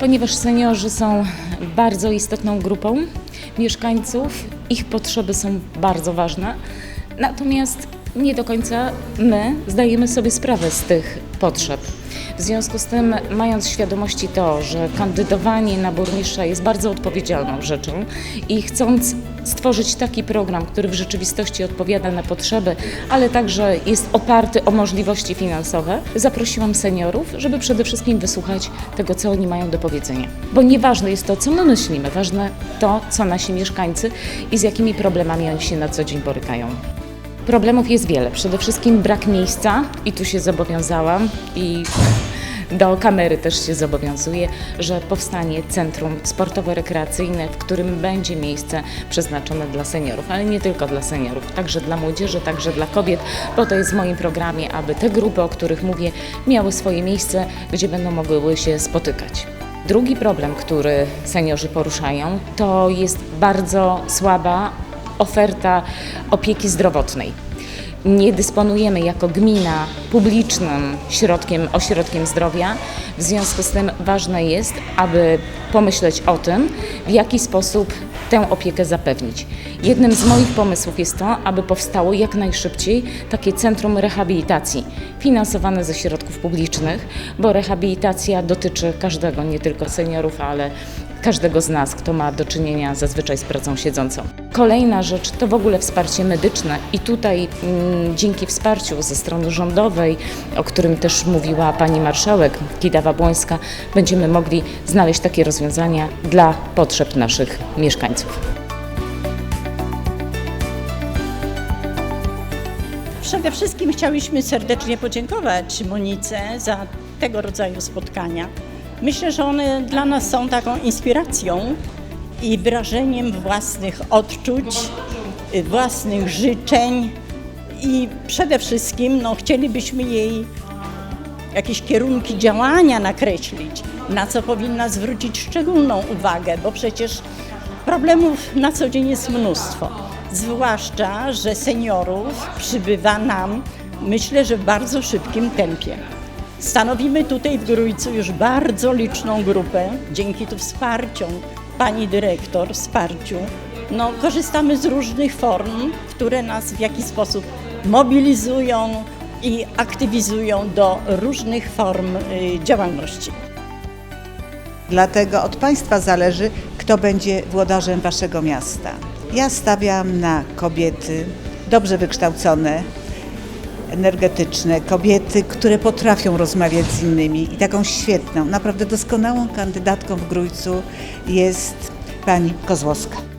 Ponieważ seniorzy są bardzo istotną grupą mieszkańców, ich potrzeby są bardzo ważne, natomiast nie do końca my zdajemy sobie sprawę z tych potrzeb. W związku z tym, mając świadomości to, że kandydowanie na burmistrza jest bardzo odpowiedzialną rzeczą i chcąc stworzyć taki program, który w rzeczywistości odpowiada na potrzeby, ale także jest oparty o możliwości finansowe, zaprosiłam seniorów, żeby przede wszystkim wysłuchać tego, co oni mają do powiedzenia. Bo nieważne jest to, co my myślimy, ważne to, co nasi mieszkańcy i z jakimi problemami oni się na co dzień borykają. Problemów jest wiele. Przede wszystkim brak miejsca i tu się zobowiązałam i do kamery też się zobowiązuję, że powstanie centrum sportowo-rekreacyjne, w którym będzie miejsce przeznaczone dla seniorów, ale nie tylko dla seniorów, także dla młodzieży, także dla kobiet, bo to jest w moim programie, aby te grupy, o których mówię, miały swoje miejsce, gdzie będą mogły się spotykać. Drugi problem, który seniorzy poruszają, to jest bardzo słaba oferta opieki zdrowotnej. Nie dysponujemy jako gmina publicznym środkiem, ośrodkiem zdrowia. W związku z tym ważne jest, aby pomyśleć o tym, w jaki sposób tę opiekę zapewnić. Jednym z moich pomysłów jest to, aby powstało jak najszybciej takie centrum rehabilitacji, finansowane ze środków publicznych, bo rehabilitacja dotyczy każdego, nie tylko seniorów, ale każdego z nas, kto ma do czynienia zazwyczaj z pracą siedzącą. Kolejna rzecz to w ogóle wsparcie medyczne i tutaj mm, dzięki wsparciu ze strony rządowej, o którym też mówiła pani marszałek Kidawa-Błońska, będziemy mogli znaleźć takie rozwiązania dla potrzeb naszych mieszkańców. Przede wszystkim chciałyśmy serdecznie podziękować Monice za tego rodzaju spotkania. Myślę, że one dla nas są taką inspiracją i wyrażeniem własnych odczuć, własnych życzeń i przede wszystkim no, chcielibyśmy jej jakieś kierunki działania nakreślić, na co powinna zwrócić szczególną uwagę, bo przecież problemów na co dzień jest mnóstwo. Zwłaszcza, że seniorów przybywa nam, myślę, że w bardzo szybkim tempie. Stanowimy tutaj w Grójcu już bardzo liczną grupę, dzięki tu wsparciom pani dyrektor, wsparciu. No, korzystamy z różnych form, które nas w jakiś sposób mobilizują i aktywizują do różnych form y, działalności. Dlatego od Państwa zależy, kto będzie włodarzem Waszego miasta. Ja stawiam na kobiety dobrze wykształcone, energetyczne, kobiety, które potrafią rozmawiać z innymi i taką świetną, naprawdę doskonałą kandydatką w Grójcu jest pani Kozłowska.